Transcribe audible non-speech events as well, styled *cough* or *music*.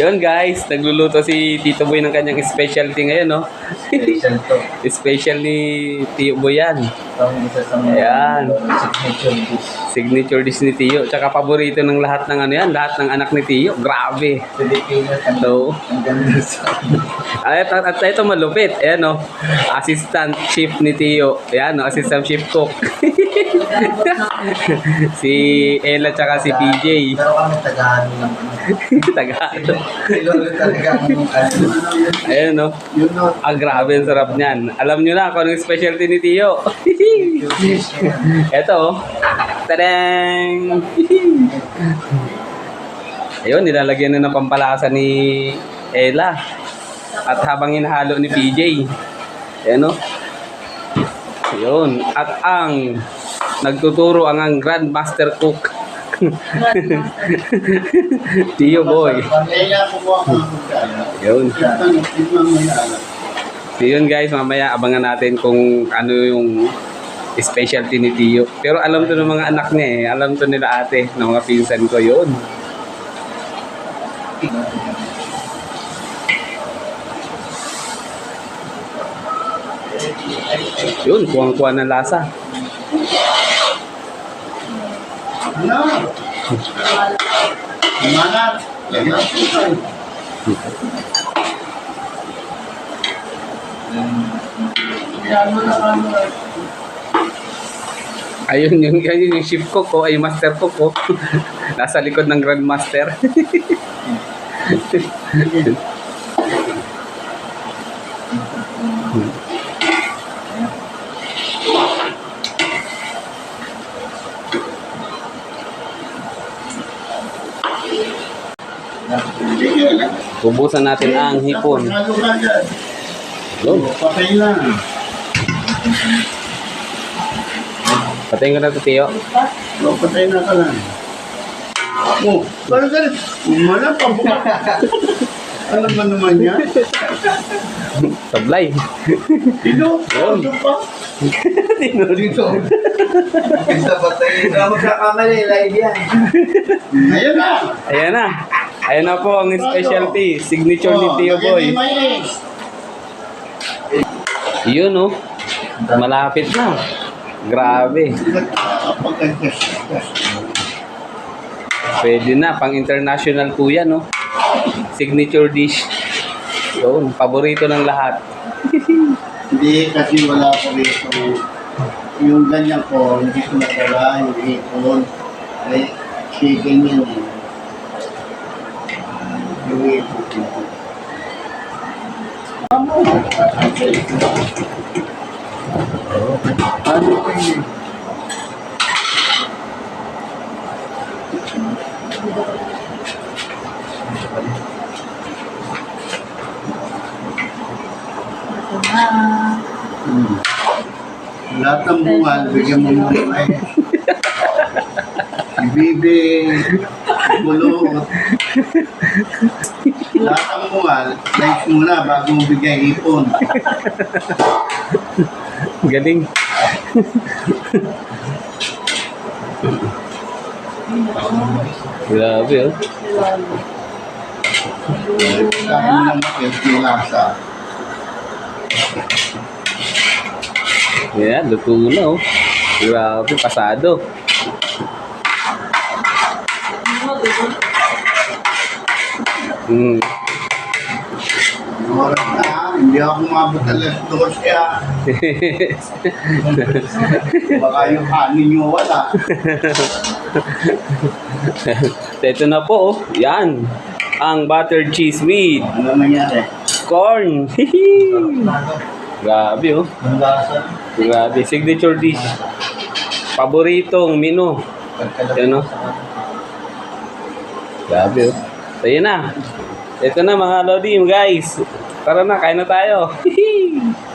Yun guys, nagluluto si Tito Boy ng kanyang specialty ngayon, no? Special to. *laughs* Special ni Tio Boy yan. Ayan. signature dish. Signature dish ni Tio. Tsaka paborito ng lahat ng ano yan, lahat ng anak ni Tio. Grabe. Pilipinas So, *laughs* at, at, at ito malupit. Ayan, no? Assistant chef ni Tio. Ayan, no? Assistant chef cook. *laughs* si Ella tsaka si PJ. Pero kami tagahan lang. Tagalog. Lolo talaga ang ano. Ayan, no? No. Ah, grabe ang sarap niyan. Alam nyo na kung anong specialty ni Tio. *laughs* Ito, oh. Tadang! Ayun, nilalagyan na ng pampalasa ni Ella. At habang hinahalo ni PJ. Ayan, oh. Ayun. At ang nagtuturo ang ang Grandmaster Cook. *laughs* Tio Boy. Yun. So yun guys, mamaya abangan natin kung ano yung specialty ni Tio. Pero alam to ng mga anak niya eh. Alam to nila ate, ng mga pinsan ko yun. Yun, kuwang-kuha ng lasa. Ano? Manat. Yan. Yan mo na ano. Ayun yung, ayun yung chef cook ko, ay master cook ko. *laughs* Nasa likod ng grandmaster. Sige *laughs* lang. Ubusan natin ang hipon. Yun. Patay lang. Patayin ko na to, Tio. O, patay na ka lang. Oh, parang ganun. Umala pa buka. ano ba naman yan? Sablay. Dito, dito pa. *laughs* Dito. Isa patay. Hindi ako kakamali, live yan. Ayan na. Ayan na. Ayan na po ang specialty. Signature ni Tio Boy. Yun, oh. Malapit na. Grabe. Pwede na. Pang international po yan, oh. Signature dish. Yun. Paborito ng lahat. Hindi, kasi wala ko rito. Yung ganyan ko, hindi ko nadala, yung hipon. Ay, chicken yun ko. Ano pa yun? Hmm. Lahat ng bungal, bigyan mo ng mais. Bibi, bulot. Lahat ng bungal, mais muna bago mo bigay ipon. Galing. Grabe, oh. Kain mo ng mais, yung lasa. Yan, luto na, oh. Grabe, pasado. Hmm. Oras na, hindi ako mabot alas dos kaya baka yung kanin nyo wala. Ito na po, oh. Yan. Ang buttered cheese with Ano nangyari? corn. *laughs* Grabe, oh. Ang lasa. Grabe. Signature dish. Paboritong menu. Yan, oh. Grabe, oh. So, yan na. Ito na, mga Lodim, guys. Tara na, kain na tayo. *laughs*